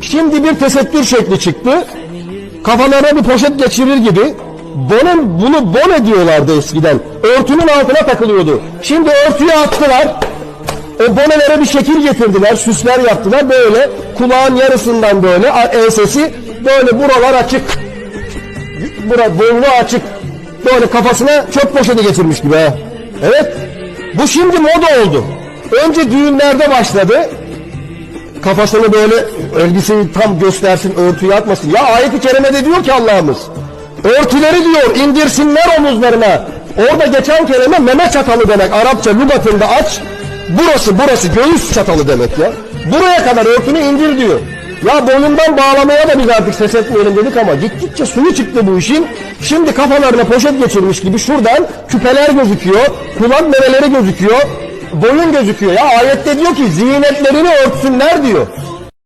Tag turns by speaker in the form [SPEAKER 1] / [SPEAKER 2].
[SPEAKER 1] Şimdi bir tesettür şekli çıktı. Kafalarına bir poşet geçirir gibi. Bonun, bunu bon ediyorlardı eskiden. Örtünün altına takılıyordu. Şimdi örtüye attılar. O bonelere bir şekil getirdiler, süsler yaptılar böyle. Kulağın yarısından böyle, ensesi böyle buralar açık. Bura boynu açık. Böyle kafasına çöp poşeti getirmiş gibi. Evet. Bu şimdi moda oldu. Önce düğünlerde başladı. Kafasını böyle elbiseyi tam göstersin, örtüyü atmasın. Ya ayet-i kerimede diyor ki Allah'ımız. Örtüleri diyor indirsinler omuzlarına. Orada geçen kelime meme çatalı demek. Arapça lügatında aç. Burası burası göğüs çatalı demek ya. Buraya kadar örtünü indir diyor. Ya boynundan bağlamaya da biz artık ses etmeyelim dedik ama gittikçe suyu çıktı bu işin. Şimdi kafalarına poşet geçirmiş gibi şuradan küpeler gözüküyor. Kulak memeleri gözüküyor. Boyun gözüküyor. Ya ayette diyor ki zinetlerini örtsünler diyor.